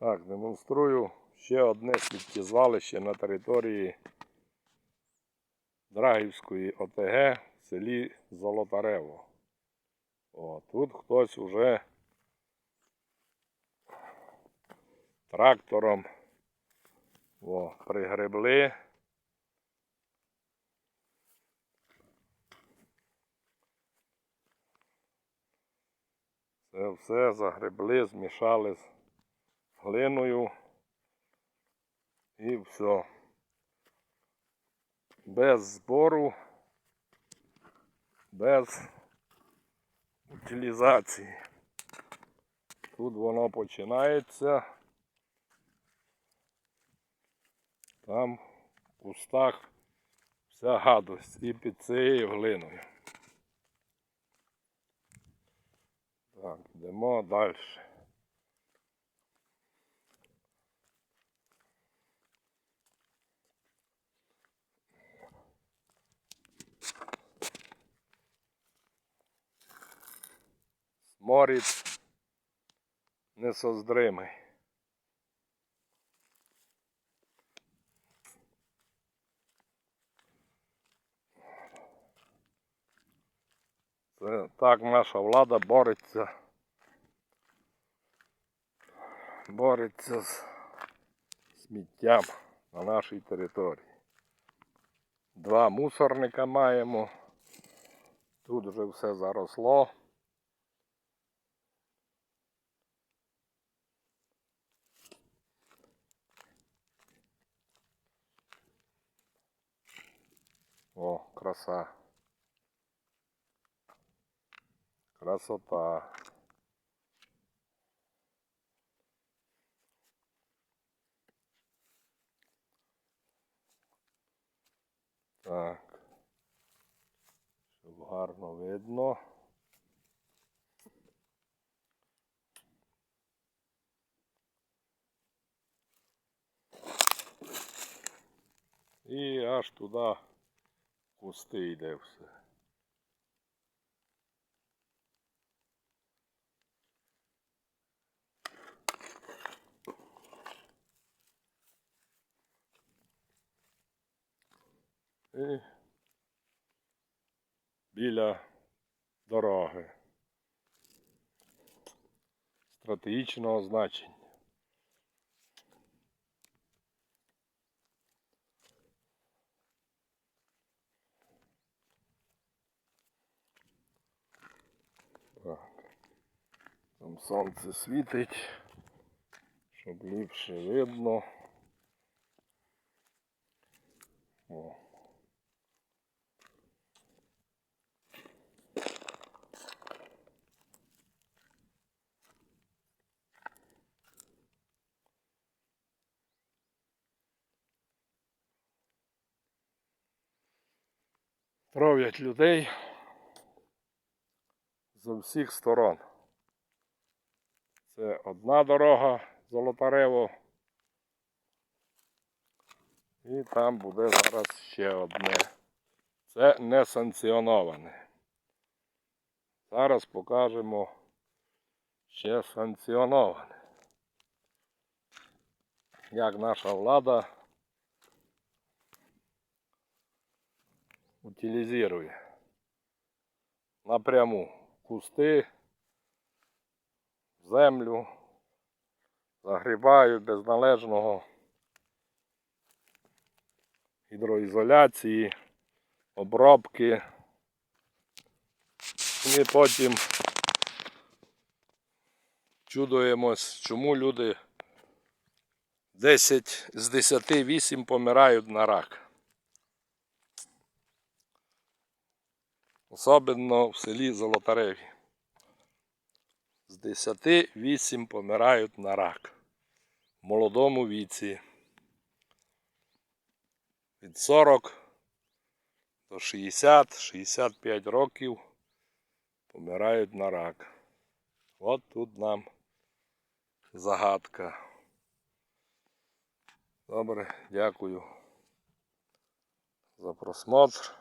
Так, демонструю ще одне сміттєзвалище на території Драгівської ОТГ в селі Золотарево. О, тут хтось уже трактором о, пригребли. Це все загребли, змішали з глиною і все. Без збору, без утилізації. Тут воно починається. Там в кустах вся гадость і під цією глиною. Так, йдемо далі. Сморід несоздримий. Це так наша влада бореться. Бореться з сміттям на нашій території. Два мусорника маємо. Тут вже все заросло. О, краса. Красота. Так. Щоб гарно видно. І аж туди кусти йде все. І біля дороги. Стратегічного значення. Так. Сонце світить, щоб ліпше видно. О. Травлять людей з усіх сторон. Це одна дорога Золотарево. І там буде зараз ще одне. Це не санкціоноване. Зараз покажемо ще санкціоноване. Як наша влада утилізує напряму кусти, землю, загрібають без належного гідроізоляції, обробки. І потім чудуємось, чому люди 10 з 10 8 помирають на рак. Особливо в селі Золотареві. З 10 8 помирають на рак в молодому віці. Від 40 до 60-65 років помирають на рак. От тут нам загадка. Добре, дякую за просмотр.